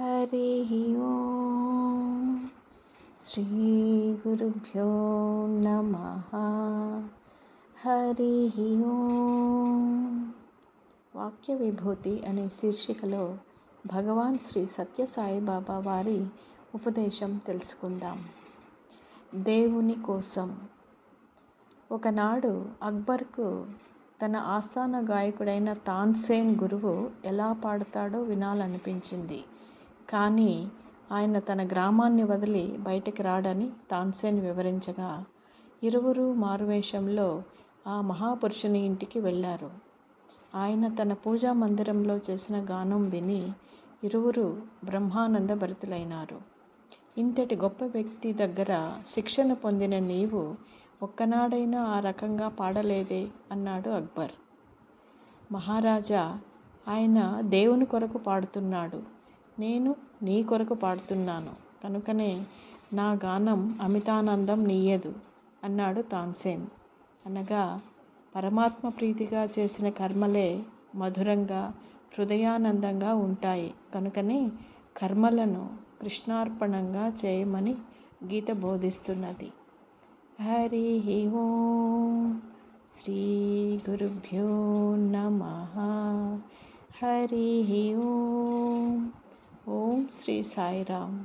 హరి ఓం శ్రీ గురుభ్యో నమ హరి ఓం వాక్య విభూతి అనే శీర్షికలో భగవాన్ శ్రీ సత్యసాయిబాబా వారి ఉపదేశం తెలుసుకుందాం. దేవుని కోసం. ఒకనాడు అక్బర్కు తన ఆస్థాన గాయకుడైన తాన్సేన్ గురువు ఎలా పాడతాడో వినాలనిపించింది. కానీ ఆయన తన గ్రామాన్ని వదిలి బయటికి రాడని తాన్సేన్ వివరించగా ఇరువురు మారువేషంలో ఆ మహాపురుషుని ఇంటికి వెళ్ళారు. ఆయన తన పూజా మందిరంలో చేసిన గానం విని ఇరువురు బ్రహ్మానంద భరితులైనారు. ఇంతటి గొప్ప వ్యక్తి దగ్గర శిక్షణ పొందిన నీవు ఒక్కనాడైనా ఆ రకంగా పాడలేదే అన్నాడు అక్బర్. మహారాజా ఆయన దేవుని కొరకు పాడుతున్నాడు. నేను నీ కొరకు పాడుతున్నాను. కనుకనే నా గానం అమితానందం నీయదు అన్నాడు తాన్సేన్. అనగా పరమాత్మ ప్రీతిగా చేసిన కర్మలే మధురంగా హృదయానందంగా ఉంటాయి. కనుకనే కర్మలను కృష్ణార్పణంగా చేయమని గీత బోధిస్తున్నది. హరి ఓం శ్రీ గురుభ్యో నమ. హరి ఓం ఓం శ్రీ సాయిరామ్